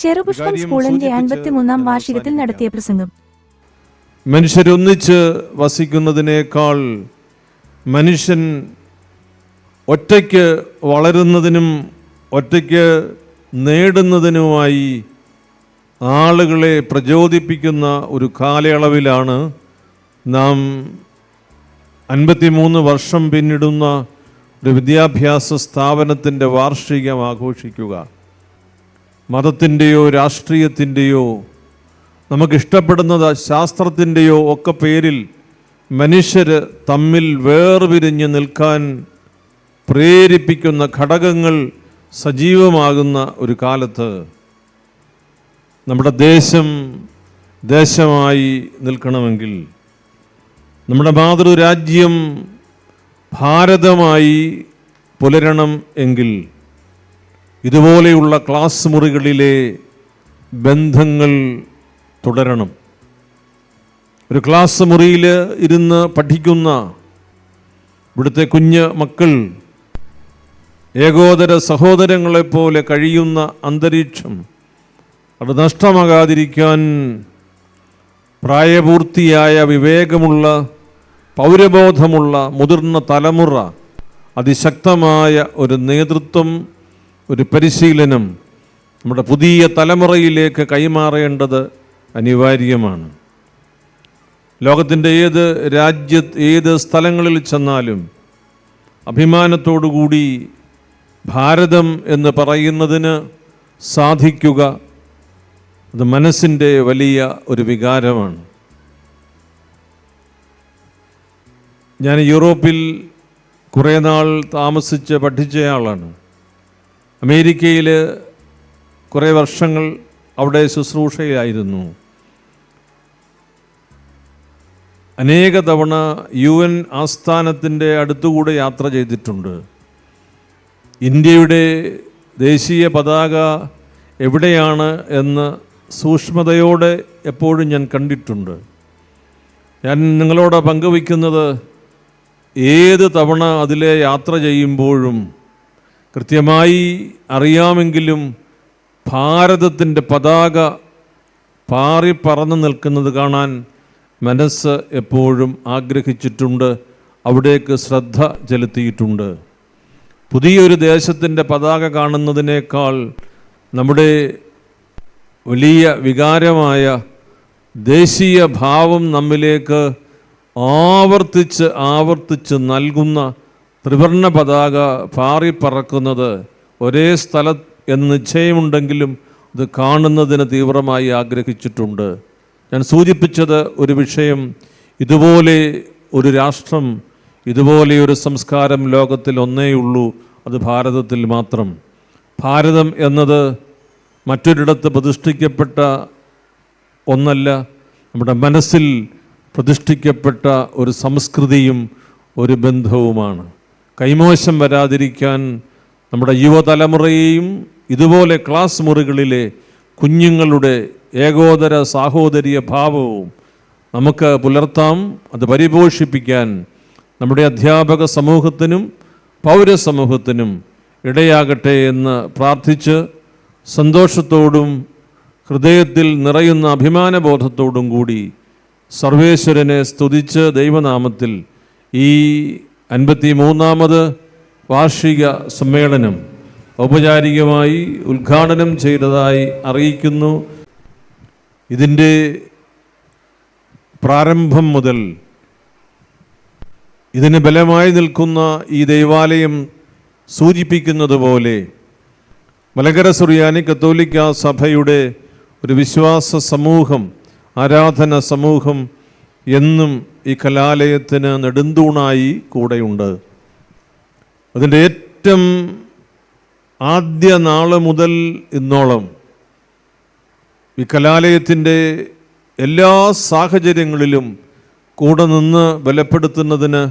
ചെറുപുഷ്പം സ്കൂളിന്റെ അൻപത്തിമൂന്നാം വാർഷികത്തിൽ നടത്തിയ പ്രസംഗം. മനുഷ്യരൊന്നിച്ച് വസിക്കുന്നതിനേക്കാൾ മനുഷ്യൻ ഒറ്റയ്ക്ക് വളരുന്നതിനും ഒറ്റയ്ക്ക് നേടുന്നതിനുമായി ആളുകളെ പ്രചോദിപ്പിക്കുന്ന ഒരു കാലയളവിലാണ് നാം അൻപത്തിമൂന്ന് വർഷം പിന്നിടുന്ന ഒരു വിദ്യാഭ്യാസ സ്ഥാപനത്തിന്റെ വാർഷികം ആഘോഷിക്കുക. മതത്തിന്റെയോ രാഷ്ട്രീയത്തിന്റെയോ നമുക്കിഷ്ടപ്പെടുന്നത് ശാസ്ത്രത്തിന്റെയോ ഒക്കെ പേരിൽ മനുഷ്യർ തമ്മിൽ വേർപിരിഞ്ഞ് നിൽക്കാൻ പ്രേരിപ്പിക്കുന്ന ഘടകങ്ങൾ സജീവമാകുന്ന ഒരു കാലത്ത് നമ്മുടെ ദേശം ദേശമായി നിൽക്കണമെങ്കിൽ നമ്മുടെ മാതൃരാജ്യം ഭാരതമായി പുലരണം എങ്കിൽ ഇതുപോലെയുള്ള ക്ലാസ് മുറികളിലെ ബന്ധങ്ങൾ തുടരണം. ഒരു ക്ലാസ് മുറിയിൽ ഇരുന്ന് പഠിക്കുന്ന ഇവിടുത്തെ കുഞ്ഞ് മക്കൾ ഏകോദര സഹോദരങ്ങളെപ്പോലെ കഴിയുന്ന അന്തരീക്ഷം അത് നഷ്ടമാകാതിരിക്കാൻ പ്രായപൂർത്തിയായ വിവേകമുള്ള പൗരബോധമുള്ള മുതിർന്ന തലമുറ അതിശക്തമായ ഒരു നേതൃത്വം ഒരു പരിശീലനം നമ്മുടെ പുതിയ തലമുറയിലേക്ക് കൈമാറേണ്ടത് അനിവാര്യമാണ്. ലോകത്തിന്റെ ഏത് രാജ്യ ഏത് സ്ഥലങ്ങളിൽ ചെന്നാലും അഭിമാനത്തോടുകൂടി ഭാരതം എന്ന് പറയുന്നതിന് സാധിക്കുക അത് മനസ്സിന്റെ വലിയ ഒരു വികാരമാണ്. ഞാൻ യൂറോപ്പിൽ കുറേ നാൾ താമസിച്ച് പഠിച്ചയാളാണ്. അമേരിക്കയിൽ കുറേ വർഷങ്ങൾ അവിടെ ശുശ്രൂഷയിലായിരുന്നു. അനേക തവണ യു എൻ ആസ്ഥാനത്തിന്റെ അടുത്തുകൂടെ യാത്ര ചെയ്തിട്ടുണ്ട്. ഇന്ത്യയുടെ ദേശീയ പതാക എവിടെയാണ് എന്ന് സൂക്ഷ്മതയോടെ എപ്പോഴും ഞാൻ കണ്ടിട്ടുണ്ട്. ഞാൻ നിങ്ങളോട് പങ്കുവയ്ക്കുന്നത് ഏത് തവണ അതിലെ യാത്ര ചെയ്യുമ്പോഴും കൃത്യമായി അറിയാമെങ്കിലും ഭാരതത്തിന്റെ പതാക പാറി പറന്നു നിൽക്കുന്നത് കാണാൻ മനസ്സ് എപ്പോഴും ആഗ്രഹിച്ചിട്ടുണ്ട്. അവിടേക്ക് ശ്രദ്ധ ചെലുത്തിയിട്ടുണ്ട്. പുതിയൊരു ദേശത്തിന്റെ പതാക കാണുന്നതിനേക്കാൾ നമ്മുടെ വലിയ വികാരമായ ദേശീയ ഭാവം നമ്മിലേക്ക് ആവർത്തിച്ച് ആവർത്തിച്ച് നൽകുന്ന ത്രിവർണ പതാക പാറിപ്പറക്കുന്നത് ഒരേ സ്ഥല എന്ന് നിശ്ചയമുണ്ടെങ്കിലും ഇത് കാണുന്നതിന് തീവ്രമായി ആഗ്രഹിച്ചിട്ടുണ്ട്. ഞാൻ സൂചിപ്പിച്ചത് ഒരു വിഷയം ഇതുപോലെ ഒരു രാഷ്ട്രം ഇതുപോലെ ഒരു സംസ്കാരം ലോകത്തിൽ ഒന്നേയുള്ളൂ അത് ഭാരതത്തിൽ മാത്രം. ഭാരതം എന്നത് മറ്റൊരിടത്ത് പ്രതിഷ്ഠിക്കപ്പെട്ട ഒന്നല്ല നമ്മുടെ മനസ്സിൽ പ്രതിഷ്ഠിക്കപ്പെട്ട ഒരു സംസ്കൃതിയും ഒരു ബന്ധവുമാണ്. കൈമോശം വരാതിരിക്കാൻ നമ്മുടെ യുവതലമുറയെയും ഇതുപോലെ ക്ലാസ് മുറികളിലെ കുഞ്ഞുങ്ങളുടെ ഏകോദര സാഹോദര്യ ഭാവവും നമുക്ക് പുലർത്താം. അത് പരിപോഷിപ്പിക്കാൻ നമ്മുടെ അധ്യാപക സമൂഹത്തിനും പൗരസമൂഹത്തിനും ഇടയാകട്ടെ എന്ന് പ്രാർത്ഥിച്ച് സന്തോഷത്തോടും ഹൃദയത്തിൽ നിറയുന്ന അഭിമാനബോധത്തോടും കൂടി സർവേശ്വരനെ സ്തുതിച്ച് ദൈവനാമത്തിൽ ഈ അൻപത്തി മൂന്നാമത് വാർഷിക സമ്മേളനം ഔപചാരികമായി ഉദ്ഘാടനം ചെയ്തതായി അറിയിക്കുന്നു. ഇതിന്റെ പ്രാരംഭം മുതൽ ഇതിന് ബലമായി നിൽക്കുന്ന ഈ ദൈവാലയം സൂചിപ്പിക്കുന്നത് പോലെ മലങ്കര സുറിയാനി കത്തോലിക്ക സഭയുടെ ഒരു വിശ്വാസ സമൂഹം ആരാധന സമൂഹം എന്നും ഈ കലാലയത്തിന് നെടുന്തൂണായി കൂടെയുണ്ട്. അതിന്റെ ഏറ്റവും ആദ്യ നാൾ മുതൽ ഇന്നോളം ഈ കലാലയത്തിന്റെ എല്ലാ സാഹചര്യങ്ങളിലും കൂടെ നിന്ന് ബലപ്പെടുത്തുന്നതിന്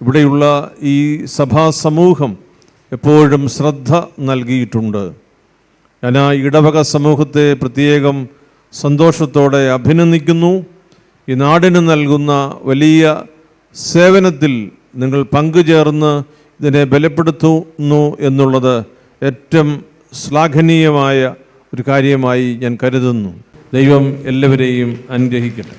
ഇവിടെയുള്ള ഈ സഭാ സമൂഹം എപ്പോഴും ശ്രദ്ധ നൽകിയിട്ടുണ്ട്. ഞാൻ ആ ഇടവക സമൂഹത്തെ പ്രത്യേകം സന്തോഷത്തോടെ അഭിനന്ദിക്കുന്നു. ഈ നാടിന് നൽകുന്ന വലിയ സേവനത്തിൽ നിങ്ങൾ പങ്കുചേർന്ന് ഇതിനെ ബലപ്പെടുത്തുന്നു എന്നുള്ളത് ഏറ്റവും ശ്ലാഘനീയമായ ഒരു കാര്യമായി ഞാൻ കരുതുന്നു. ദൈവം എല്ലാവരെയും അനുഗ്രഹിക്കട്ടെ.